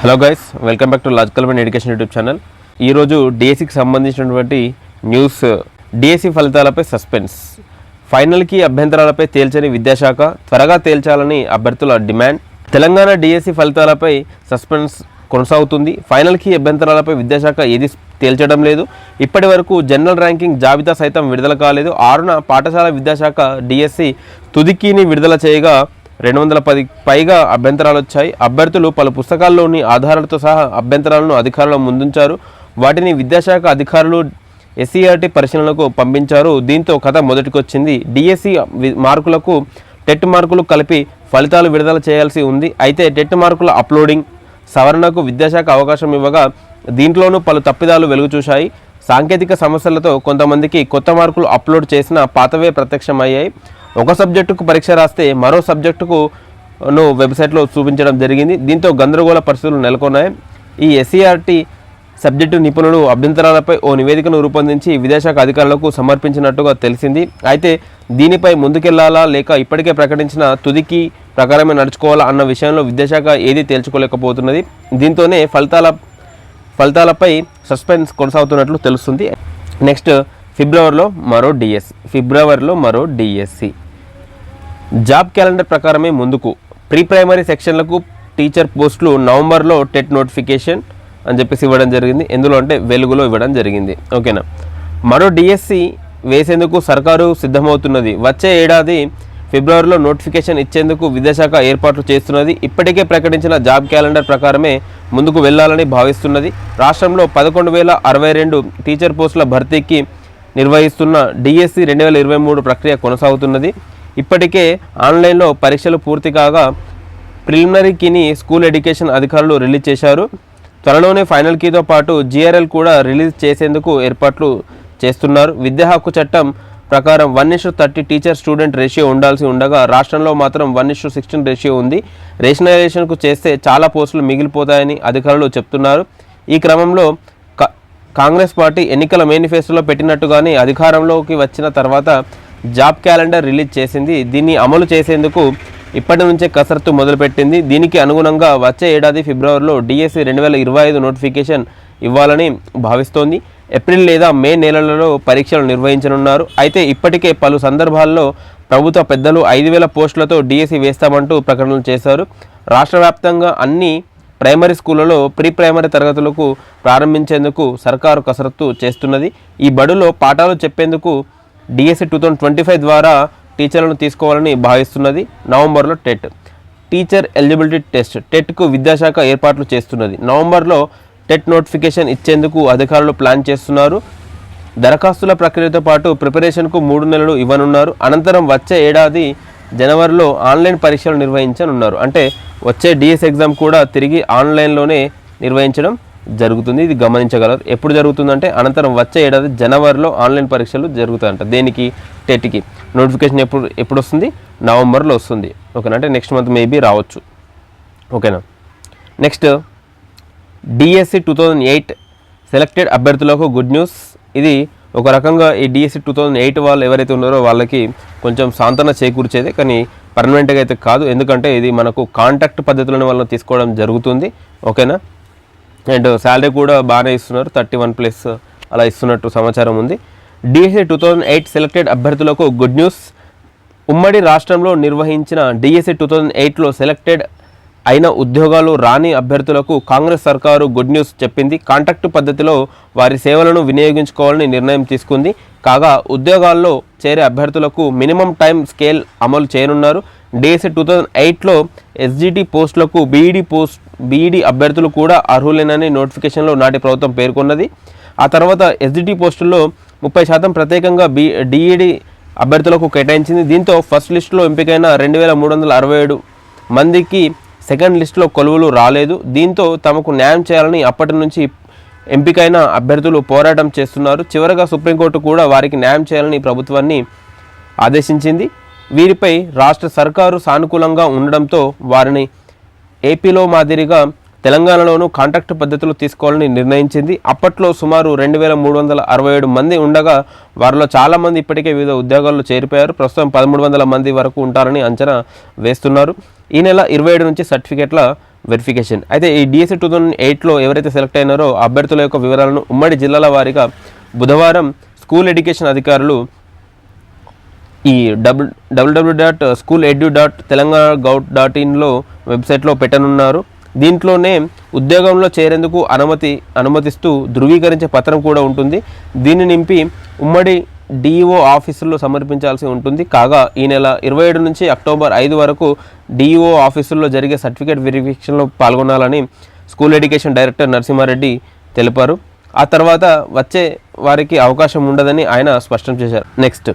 Hello guys welcome back to Logical and Education YouTube channel ఈరోజు డిఎస్సికి సంబంధించినటువంటి news DSC ఫలితాలపై సస్పెన్స్ ఫైనల్కి అభ్యంతరాలపై తేల్చని విద్యాశాఖ త్వరగా తేల్చాలని అభ్యర్థుల డిమాండ్ తెలంగాణ డిఎస్సి ఫలితాలపై సస్పెన్స్ కొనసాగుతుంది. ఫైనల్కి అభ్యంతరాలపై విద్యాశాఖ ఏది తేల్చడం లేదు. ఇప్పటి వరకు జనరల్ ర్యాంకింగ్ జాబితా సైతం విడుదల కాలేదు. ఆరున పాఠశాల విద్యాశాఖ డిఎస్సి తుదికీని విడుదల చేయగా రెండు వందల పది పైగా అభ్యంతరాలు వచ్చాయి అభ్యర్థులు పలు పుస్తకాల్లోని ఆధారాలతో సహా అభ్యంతరాలను అధికారుల ముందుంచారు. వాటిని విద్యాశాఖ అధికారులు ఎస్సీఆర్టీ పరిశీలనకు పంపించారు. దీంతో కథ మొదటికొచ్చింది. డిఎస్సి మార్కులకు టెట్ మార్కులు కలిపి ఫలితాలు విడుదల చేయాల్సి ఉంది. అయితే టెట్ మార్కుల అప్లోడింగ్ సవరణకు విద్యాశాఖ అవకాశం ఇవ్వగా దీంట్లోనూ పలు తప్పిదాలు వెలుగు చూశాయి సాంకేతిక సమస్యలతో కొంతమందికి కొత్త మార్కులు అప్లోడ్ చేసిన పాతవే ప్రత్యక్షమయ్యాయి. ఒక సబ్జెక్టుకు పరీక్ష రాస్తే మరో సబ్జెక్టుకు ను వెబ్సైట్లో చూపించడం జరిగింది. దీంతో గందరగోళ పరిస్థితులు నెలకొన్నాయి. ఈ ఎస్సీఆర్టీ సబ్జెక్టు నిపుణులు అభ్యంతరాలపై ఓ నివేదికను రూపొందించి విదేశాఖ అధికారులకు సమర్పించినట్టుగా తెలిసింది. అయితే దీనిపై ముందుకెళ్ళాలా లేక ఇప్పటికే ప్రకటించిన తుదికి ప్రకారమే నడుచుకోవాలా అన్న విషయంలో విద్యాశాఖ ఏది తేల్చుకోలేకపోతున్నది. దీంతోనే ఫలితాల ఫలితాలపై సస్పెన్స్ కొనసాగుతున్నట్లు తెలుస్తుంది. నెక్స్ట్ ఫిబ్రవరిలో మరో డిఎస్ ఫిబ్రవరిలో మరో డిఎస్సి జాబ్ క్యాలెండర్ ప్రకారమే ముందుకు. ప్రీ ప్రైమరీ సెక్షన్లకు టీచర్ పోస్టులు నవంబర్లో టెట్ నోటిఫికేషన్ అని చెప్పేసి ఇవ్వడం జరిగింది. ఎందులో అంటే వెలుగులో ఇవ్వడం జరిగింది. ఓకేనా? మరో డిఎస్సి వేసేందుకు సర్కారు సిద్ధమవుతున్నది. వచ్చే ఏడాది ఫిబ్రవరిలో నోటిఫికేషన్ ఇచ్చేందుకు విద్యాశాఖ ఏర్పాట్లు చేస్తున్నది. ఇప్పటికే ప్రకటించిన జాబ్ క్యాలెండర్ ప్రకారమే ముందుకు వెళ్ళాలని భావిస్తున్నది. రాష్ట్రంలో పదకొండు వేల అరవై రెండు టీచర్ పోస్టుల భర్తీకి నిర్వహిస్తున్న డిఎస్సి రెండు వేల ఇరవై మూడు ప్రక్రియ కొనసాగుతున్నది. ఇప్పటికే ఆన్లైన్లో పరీక్షలు పూర్తి కాగా ప్రిలిమినరీ కీని స్కూల్ ఎడ్యుకేషన్ అధికారులు రిలీజ్ చేశారు. త్వరలోనే ఫైనల్ కీతో పాటు జిఆర్ఎల్ కూడా రిలీజ్ చేసేందుకు ఏర్పాట్లు చేస్తున్నారు. విద్యా హక్కు చట్టం ప్రకారం one is to thirty teacher student ratio ఉండాల్సి ఉండగా రాష్ట్రంలో మాత్రం వన్ ఇష్యూ సిక్స్టీన్ రేషియో ఉంది. రేషనలైజేషన్కు చేస్తే చాలా పోస్టులు మిగిలిపోతాయని అధికారులు చెప్తున్నారు. ఈ క్రమంలో కా- కాంగ్రెస్ పార్టీ ఎన్నికల మేనిఫెస్టోలో పెట్టినట్టుగానే అధికారంలోకి వచ్చిన తర్వాత జాబ్ క్యాలెండర్ రిలీజ్ చేసింది. దీన్ని అమలు చేసేందుకు ఇప్పటి నుంచే కసరత్తు మొదలుపెట్టింది. దీనికి అనుగుణంగా వచ్చే ఏడాది ఫిబ్రవరిలో డిఎస్సి రెండు వేల ఇరవై ఐదు నోటిఫికేషన్ ఇవ్వాలని భావిస్తోంది. ఏప్రిల్ లేదా మే నెలలలో పరీక్షలు నిర్వహించనున్నారు. అయితే ఇప్పటికే పలు సందర్భాల్లో ప్రభుత్వ పెద్దలు ఐదు వేల పోస్టులతో డిఎస్సి వేస్తామంటూ ప్రకటనలు చేశారు. రాష్ట్ర వ్యాప్తంగా అన్ని ప్రైమరీ స్కూళ్ళలో ప్రీ ప్రైమరీ తరగతులకు ప్రారంభించేందుకు సర్కారు కసరత్తు చేస్తున్నది. ఈ బడులో పాఠాలు చెప్పేందుకు DSC two thousand twenty five ద్వారా టీచర్లను తీసుకోవాలని భావిస్తున్నది నవంబర్లో టెట్. టీచర్ ఎలిజిబిలిటీ టెస్ట్ టెట్కు విద్యాశాఖ ఏర్పాట్లు చేస్తున్నది. నవంబర్లో టెట్ నోటిఫికేషన్ ఇచ్చేందుకు అధికారులు ప్లాన్ చేస్తున్నారు. దరఖాస్తుల ప్రక్రియతో పాటు ప్రిపరేషన్కు మూడు నెలలు ఇవ్వనున్నారు. అనంతరం వచ్చే ఏడాది జనవరిలో ఆన్లైన్ పరీక్షలు నిర్వహించనున్నారు. అంటే వచ్చే డిఎస్ ఎగ్జామ్ కూడా తిరిగి ఆన్లైన్లోనే నిర్వహించడం జరుగుతుంది. ఇది గమనించగలరు. ఎప్పుడు జరుగుతుందంటే అనంతరం వచ్చే ఏడాది జనవరిలో ఆన్లైన్ పరీక్షలు జరుగుతాయంట. దేనికి? టెట్కి. నోటిఫికేషన్ ఎప్పుడు ఎప్పుడు వస్తుంది నవంబర్లో వస్తుంది. ఓకేనా? అంటే నెక్స్ట్ మంత్ మేబీ రావచ్చు. ఓకేనా? Next DSC two thousand eight selected అభ్యర్థులకు గుడ్ న్యూస్. ఇది ఒక రకంగా ఈ డిఎస్సి టూ థౌజండ్ ఎయిట్ వాళ్ళు ఎవరైతే ఉన్నారో వాళ్ళకి కొంచెం సాంతన చేకూర్చేదే. కానీ పర్మనెంట్గా అయితే కాదు. ఎందుకంటే ఇది మనకు కాంటాక్ట్ పద్ధతులను వాళ్ళని తీసుకోవడం జరుగుతుంది. ఓకేనా? అండ్ శాలరీ కూడా బాగానే ఇస్తున్నారు. థర్టీ వన్ ప్లస్ అలా ఇస్తున్నట్టు సమాచారం ఉంది. DSC two thousand eight selected అభ్యర్థులకు గుడ్ న్యూస్ ఉమ్మడి రాష్ట్రంలో నిర్వహించిన డిఎస్సి టూ థౌజండ్ ఎయిట్లో సెలెక్టెడ్ అయిన ఉద్యోగాలు రాని అభ్యర్థులకు కాంగ్రెస్ సర్కారు గుడ్ న్యూస్ చెప్పింది. కాంట్రాక్ట్ పద్ధతిలో వారి సేవలను వినియోగించుకోవాలని నిర్ణయం తీసుకుంది. కాగా ఉద్యోగాల్లో చేరే అభ్యర్థులకు మినిమం టైం స్కేల్ అమలు చేయనున్నారు. డిఎస్సి టూ థౌజండ్ ఎయిట్లో ఎస్జిటి పోస్టులకు బీఈడి పోస్ట్ బీఈడి అభ్యర్థులు కూడా అర్హులేనని నోటిఫికేషన్లో నాటి ప్రభుత్వం పేర్కొన్నది. ఆ తర్వాత ఎస్జిటి పోస్టుల్లో ముప్పై శాతం ప్రత్యేకంగా బి డిఈడి అభ్యర్థులకు కేటాయించింది. దీంతో ఫస్ట్ లిస్టులో ఎంపికైన రెండు వేల మూడు వందల అరవై ఏడు మందికి సెకండ్ లిస్టులో కొలువులు రాలేదు. దీంతో తమకు న్యాయం చేయాలని అప్పటి నుంచి ఎంపికైన అభ్యర్థులు పోరాటం చేస్తున్నారు. చివరగా సుప్రీంకోర్టు కూడా వారికి న్యాయం చేయాలని ప్రభుత్వాన్ని ఆదేశించింది. వీరిపై రాష్ట్ర సర్కారు సానుకూలంగా ఉండడంతో వారిని ఏపీలో మాదిరిగా తెలంగాణలోనూ కాంట్రాక్ట్ పద్ధతులు తీసుకోవాలని నిర్ణయించింది. అప్పట్లో సుమారు రెండు వేల మూడు వందల అరవై ఏడు మంది ఉండగా వారిలో చాలామంది ఇప్పటికే వివిధ ఉద్యోగాల్లో చేరిపోయారు. ప్రస్తుతం పదమూడు వందల మంది వరకు ఉంటారని అంచనా వేస్తున్నారు. ఈ నెల ఇరవై ఏడు నుంచి సర్టిఫికెట్ల వెరిఫికేషన్. అయితే ఈ డిఎస్సి టూ థౌజండ్ ఎయిట్లో ఎవరైతే సెలెక్ట్ అయినారో అభ్యర్థుల యొక్క వివరాలను ఉమ్మడి జిల్లాల వారీగా బుధవారం స్కూల్ ఎడ్యుకేషన్ అధికారులు ఈ double WWW dot school edu dot Telangana gov dot ఇన్లో వెబ్సైట్లో పెట్టనున్నారు. దీంట్లోనే ఉద్యోగంలో చేరేందుకు అనుమతి అనుమతిస్తూ ధృవీకరించే పత్రం కూడా ఉంటుంది. దీన్ని నింపి ఉమ్మడి డిఈఓ ఆఫీసుల్లో సమర్పించాల్సి ఉంటుంది. కాగా ఈ నెల ఇరవై ఏడు నుంచి అక్టోబర్ ఐదు వరకు డిఈఓ ఆఫీసుల్లో జరిగే సర్టిఫికేట్ వెరిఫికేషన్లో పాల్గొనాలని స్కూల్ ఎడ్యుకేషన్ డైరెక్టర్ నరసింహారెడ్డి తెలిపారు. ఆ తర్వాత వచ్చే వారికి అవకాశం ఉండదని ఆయన స్పష్టం చేశారు. నెక్స్ట్.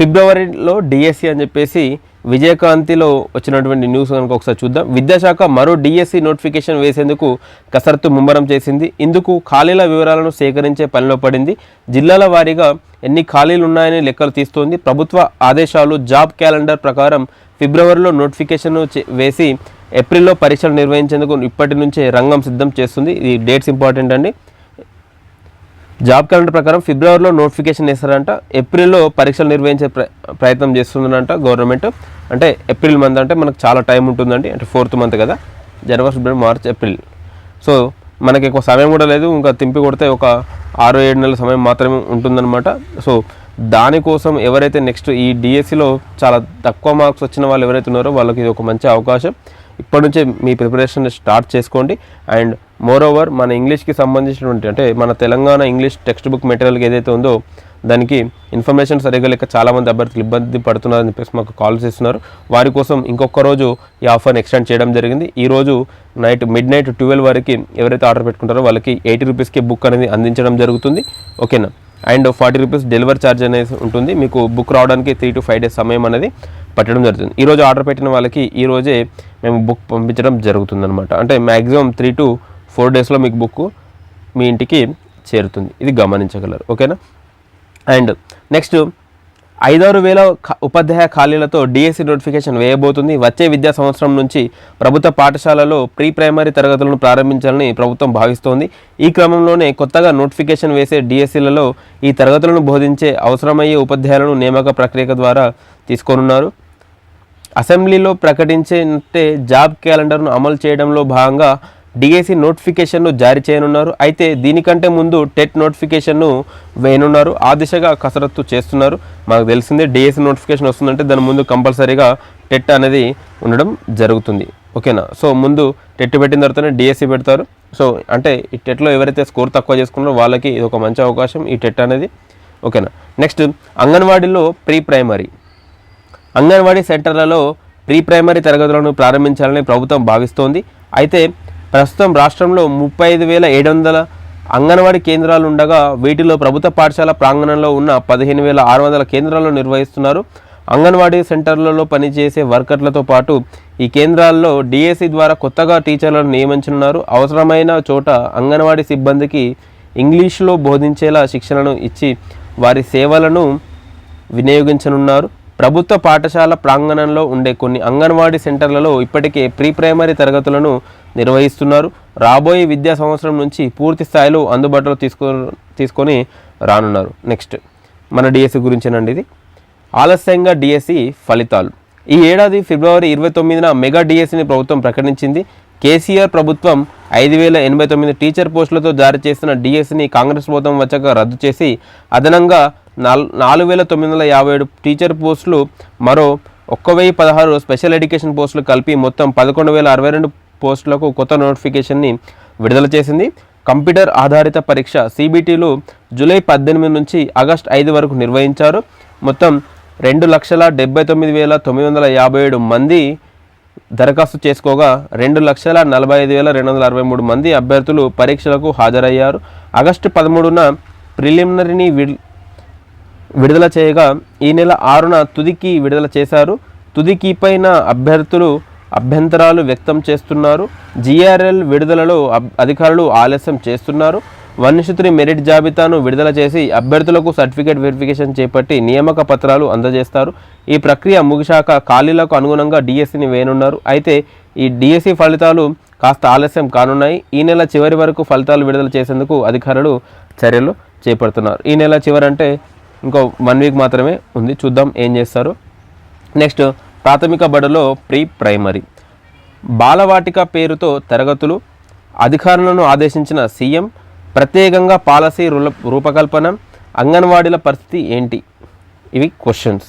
ఫిబ్రవరిలో డిఎస్సి అని చెప్పేసి విజయకాంతిలో వచ్చినటువంటి న్యూస్ కనుక ఒకసారి చూద్దాం. విద్యాశాఖ మరో డిఎస్సి నోటిఫికేషన్ వేసేందుకు కసరత్తు ముమ్మరం చేసింది. ఇందుకు ఖాళీల వివరాలను సేకరించే పనిలో పడింది. జిల్లాల వారీగా ఎన్ని ఖాళీలు ఉన్నాయని లెక్కలు తీస్తోంది. ప్రభుత్వ ఆదేశాలు జాబ్ క్యాలెండర్ ప్రకారం ఫిబ్రవరిలో నోటిఫికేషన్ చే- వేసి ఏప్రిల్లో పరీక్షలు నిర్వహించేందుకు ఇప్పటి నుంచే రంగం సిద్ధం చేస్తుంది. ఈ డేట్స్ ఇంపార్టెంట్ అండి. జాబ్ క్యాలెండర్ ప్రకారం ఫిబ్రవరిలో నోటిఫికేషన్ వేస్తారంట ఏప్రిల్లో పరీక్షలు నిర్వహించే ప్ర ప్రయత్నం చేస్తుందంట గవర్నమెంట్. అంటే ఏప్రిల్ మంత్ అంటే మనకు చాలా టైం ఉంటుందండి అంటే ఫోర్త్ మంత్ కదా January February March April. So మనకి ఎక్కువ సమయం కూడా లేదు ఇంకా తింపి కొడితే ఒక ఆరు ఏడు నెలల సమయం మాత్రమే ఉంటుందన్నమాట. సో దానికోసం ఎవరైతే నెక్స్ట్ ఈ డిఎస్సిలో చాలా తక్కువ మార్క్స్ వచ్చిన వాళ్ళు ఎవరైతే ఉన్నారో వాళ్ళకి ఇది ఒక మంచి అవకాశం. ఇప్పటి నుంచే మీ ప్రిపరేషన్ స్టార్ట్ చేసుకోండి. అండ్ మోర్ ఓవర్ మన ఇంగ్లీష్కి సంబంధించినటువంటి అంటే మన Telangana English text book material ఏదైతే ఉందో దానికి ఇన్ఫర్మేషన్ సరిగ్గా లేక చాలామంది అభ్యర్థులు ఇబ్బంది పడుతున్నారని చెప్పేసి మాకు కాల్ చేస్తున్నారు. వారి కోసం ఇంకొక రోజు ఈ ఆఫర్ని ఎక్స్టెండ్ చేయడం జరిగింది. ఈ రోజు నైట్ మిడ్ నైట్ ట్వెల్వ్ వరకు ఎవరైతే ఆర్డర్ పెట్టుకుంటారో వాళ్ళకి ఎయిటీ రూపీస్కి బుక్ అనేది అందించడం జరుగుతుంది. ఓకేనా and forty rupees delivery charge అనేది ఉంటుంది. మీకు బుక్ రావడానికి త్రీ టు ఫైవ్ డేస్ సమయం అనేది పట్టడం జరుగుతుంది. ఈరోజు ఆర్డర్ పెట్టిన వాళ్ళకి ఈ రోజే మేము బుక్ పంపించడం జరుగుతుంది అనమాట అంటే మ్యాక్సిమం త్రీ టు ఫోర్ డేస్లో మీకు బుక్ మీ ఇంటికి చేరుతుంది. ఇది గమనించగలరు. ఓకేనా? అండ్ నెక్స్ట్ ఐదారు వేల ఉపాధ్యాయ ఖాళీలతో డిఎస్సి నోటిఫికేషన్ వేయబోతుంది. వచ్చే విద్యా సంవత్సరం నుంచి ప్రభుత్వ పాఠశాలలో ప్రీ ప్రైమరీ తరగతులను ప్రారంభించాలని ప్రభుత్వం భావిస్తోంది. ఈ క్రమంలోనే కొత్తగా నోటిఫికేషన్ వేసే డిఎస్సీలలో ఈ తరగతులను బోధించే అవసరమయ్యే ఉపాధ్యాయులను నియామక ప్రక్రియ ద్వారా తీసుకోనున్నారు. అసెంబ్లీలో ప్రకటించే జాబ్ క్యాలెండర్ను అమలు చేయడంలో భాగంగా డిఎస్సి నోటిఫికేషన్ను జారీ చేయనున్నారు. అయితే దీనికంటే ముందు టెట్ నోటిఫికేషన్ను వేయనున్నారు. ఆ దిశగా కసరత్తు చేస్తున్నారు. మాకు తెలిసిందే డిఎస్సి నోటిఫికేషన్ వస్తుందంటే దాని ముందు కంపల్సరీగా టెట్ అనేది ఉండడం జరుగుతుంది. ఓకేనా? సో ముందు టెట్ పెట్టిన తర్వాతనే డిఎస్సి పెడతారు. సో అంటే ఈ టెట్లో ఎవరైతే స్కోర్ తక్కువ చేసుకున్నారో వాళ్ళకి ఇది ఒక మంచి అవకాశం ఈ టెట్ అనేది. ఓకేనా? నెక్స్ట్ అంగన్వాడీలో ప్రీ ప్రైమరీ అంగన్వాడీ సెంటర్లలో ప్రీ ప్రైమరీ తరగతులను ప్రారంభించాలని ప్రభుత్వం భావిస్తోంది. అయితే ప్రస్తుతం రాష్ట్రంలో ముప్పై ఐదు వేల ఏడు వందల అంగన్వాడీ కేంద్రాలు ఉండగా వీటిలో ప్రభుత్వ పాఠశాల ప్రాంగణంలో ఉన్న పదిహేను వేల ఆరు వందల కేంద్రాలు నిర్వహిస్తున్నారు. అంగన్వాడీ సెంటర్లలో పనిచేసే వర్కర్లతో పాటు ఈ కేంద్రాల్లో డిఎస్సి ద్వారా కొత్తగా టీచర్లను నియమించనున్నారు. అవసరమైన చోట అంగన్వాడీ సిబ్బందికి ఇంగ్లీష్లో బోధించేలా శిక్షణను ఇచ్చి వారి సేవలను వినియోగించనున్నారు. ప్రభుత్వ పాఠశాల ప్రాంగణంలో ఉండే కొన్ని అంగన్వాడీ సెంటర్లలో ఇప్పటికే ప్రీ ప్రైమరీ తరగతులను నిర్వహిస్తున్నారు. రాబోయే విద్యా సంవత్సరం నుంచి పూర్తి స్థాయిలో అందుబాటులో తీసుకో తీసుకొని రానున్నారు. నెక్స్ట్ మన డిఎస్సి గురించేనండి ఇది. ఆలస్యంగా డిఎస్సి ఫలితాలు. ఈ ఏడాది ఫిబ్రవరి ఇరవై తొమ్మిదిన మెగా డిఎస్సిని ప్రభుత్వం ప్రకటించింది. కేసీఆర్ ప్రభుత్వం ఐదు వేల ఎనభై తొమ్మిది టీచర్ పోస్టులతో జారీ చేసిన డిఎస్సిని కాంగ్రెస్ ప్రభుత్వం వచ్చాక రద్దు చేసి అదనంగా నాల్ నాలుగు వేల తొమ్మిది వందల యాభై ఏడు టీచర్ పోస్టులు మరో ఒక్క వెయ్యి పదహారు స్పెషల్ ఎడ్యుకేషన్ పోస్టులు కలిపి మొత్తం పదకొండు వేల అరవై రెండు పోస్టులకు కొత్త నోటిఫికేషన్ని విడుదల చేసింది. కంప్యూటర్ ఆధారిత పరీక్ష సిబిటీలు జూలై పద్దెనిమిది నుంచి ఆగస్ట్ ఐదు వరకు నిర్వహించారు. మొత్తం రెండు లక్షల డెబ్బై తొమ్మిది వేల తొమ్మిది వందల యాభై ఏడు మంది దరఖాస్తు చేసుకోగా రెండు లక్షల నలభై ఐదు వేల రెండు వందల అరవై మూడు మంది అభ్యర్థులు పరీక్షలకు హాజరయ్యారు. ఆగస్టు పదమూడున ప్రిలిమినరీని విడుదల చేయగా ఈ నెల ఆరున తుదికి విడుదల చేశారు. తుదికి పైన అభ్యర్థులు అభ్యంతరాలు వ్యక్తం చేస్తున్నారు. జిఆర్ఎల్ విడుదలలో అధికారులు ఆలస్యం చేస్తున్నారు. వన్యశుత్రి మెరిట్ జాబితాను విడుదల చేసి అభ్యర్థులకు సర్టిఫికేట్ వెరిఫికేషన్ చేపట్టి నియామక పత్రాలు అందజేస్తారు. ఈ ప్రక్రియ ముగిశాక ఖాళీలకు అనుగుణంగా డిఎస్సిని వేయనున్నారు. అయితే ఈ డిఎస్సి ఫలితాలు కాస్త ఆలస్యం కానున్నాయి. ఈ నెల చివరి వరకు ఫలితాలు విడుదల చేసేందుకు అధికారులు చర్యలు చేపడుతున్నారు. ఈ నెల చివరి అంటే ఇంకో వన్ వీక్ మాత్రమే ఉంది. చూద్దాం ఏం చేస్తారు. నెక్స్ట్ ప్రాథమిక బడిలో ప్రీ ప్రైమరీ. బాలవాటిక పేరుతో తరగతులు అధికారులను ఆదేశించిన సీఎం ప్రత్యేకంగా పాలసీ రూపకల్పన అంగన్వాడీల పరిస్థితి ఏంటి? ఇవి క్వశ్చన్స్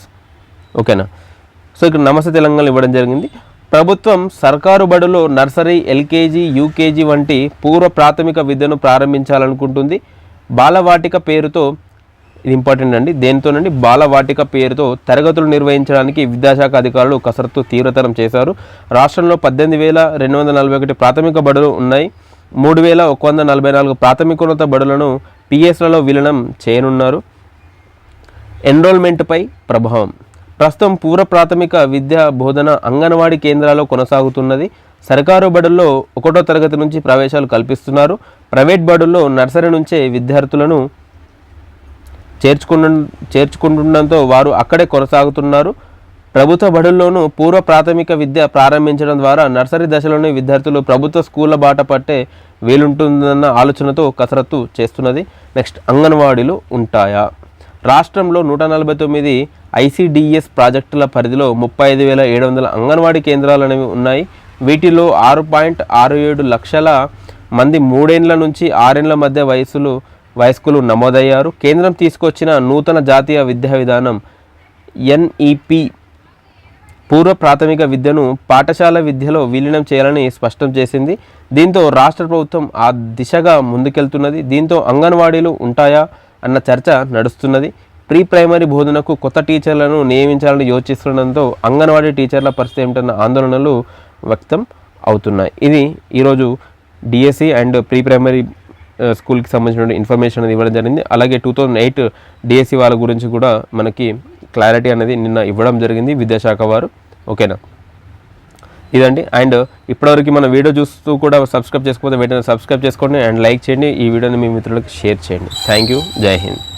ఓకేనా? సో ఇక్కడ నమస్తే తెలంగాణ ఇవ్వడం జరిగింది. ప్రభుత్వం సర్కారు బడులో నర్సరీ ఎల్కేజీ యూకేజీ వంటి పూర్వ ప్రాథమిక విద్యను ప్రారంభించాలనుకుంటుంది. బాలవాటిక పేరుతో ఇది ఇంపార్టెంట్ అండి. దేనితోనండి? బాలవాటిక పేరుతో తరగతులు నిర్వహించడానికి విద్యాశాఖ అధికారులు కసరత్తు తీవ్రతరం చేశారు. రాష్ట్రంలో పద్దెనిమిది వేల రెండు వందల నలభై ఒకటి ప్రాథమిక బడులు ఉన్నాయి. మూడు వేల ఒక వంద నలభై నాలుగు ప్రాథమికోన్నత బడులను పిఎస్లలో విలీనం చేయనున్నారు. ఎన్రోల్మెంట్పై ప్రభావం. ప్రస్తుతం పూర్వ ప్రాథమిక విద్యా బోధన అంగన్వాడీ కేంద్రాల్లో కొనసాగుతున్నది. సర్కారు బడుల్లో ఒకటో తరగతి నుంచి ప్రవేశాలు కల్పిస్తున్నారు. ప్రైవేట్ బడుల్లో నర్సరీ నుంచే విద్యార్థులను చేర్చుకుంటు చేర్చుకుంటుండడంతో వారు అక్కడే కొనసాగుతున్నారు. ప్రభుత్వ బడుల్లోనూ పూర్వ ప్రాథమిక విద్య ప్రారంభించడం ద్వారా నర్సరీ దశలోనే విద్యార్థులు ప్రభుత్వ స్కూళ్ళ బాట పట్టే వీలుంటుందన్న ఆలోచనతో కసరత్తు చేస్తున్నది. నెక్స్ట్ అంగన్వాడీలు ఉంటాయా? రాష్ట్రంలో నూట నలభై తొమ్మిది ఐసిడిఎస్ ప్రాజెక్టుల పరిధిలో ముప్పై ఐదు వేల ఏడు వందల అంగన్వాడీ కేంద్రాలు అనేవి ఉన్నాయి. వీటిలో ఆరు పాయింట్ ఆరు ఏడు లక్షల మంది మూడేండ్ల నుంచి ఆరేండ్ల మధ్య వయసులు వయస్కులు నమోదయ్యారు. కేంద్రం తీసుకొచ్చిన నూతన జాతీయ విద్యా విధానం ఎన్ఈపి పూర్వ ప్రాథమిక విద్యను పాఠశాల విద్యలో విలీనం చేయాలని స్పష్టం చేసింది. దీంతో రాష్ట్ర ప్రభుత్వం ఆ దిశగా ముందుకెళ్తున్నది. దీంతో అంగన్వాడీలు ఉంటాయా అన్న చర్చ నడుస్తున్నది. ప్రీ ప్రైమరీ బోధనకు కొత్త టీచర్లను నియమించాలని యోచిస్తుండడంతో అంగన్వాడీ టీచర్ల పరిస్థితి ఏమిటన్న ఆందోళనలు వ్యక్తం అవుతున్నాయి. ఇది ఈరోజు డిఎస్సి అండ్ ప్రీ ప్రైమరీ స్కూల్కి సంబంధించిన ఇన్ఫర్మేషన్ అనేది ఇవ్వడం జరిగింది. అలాగే టూ థౌజండ్ ఎయిట్ డిఎస్సి వాళ్ళ గురించి కూడా మనకి క్లారిటీ అనేది నిన్న ఇవ్వడం జరిగింది విద్యాశాఖ వారు. ఓకేనా? ఇదండి. అండ్ ఇప్పటివరకు మన వీడియో చూస్తూ కూడా సబ్స్క్రైబ్ చేసుకోకపోతే వెంటనే సబ్స్క్రైబ్ చేసుకోండి. అండ్ లైక్ చేయండి. ఈ వీడియోని మీ మిత్రులకు షేర్ చేయండి. Thank you. జై హింద్.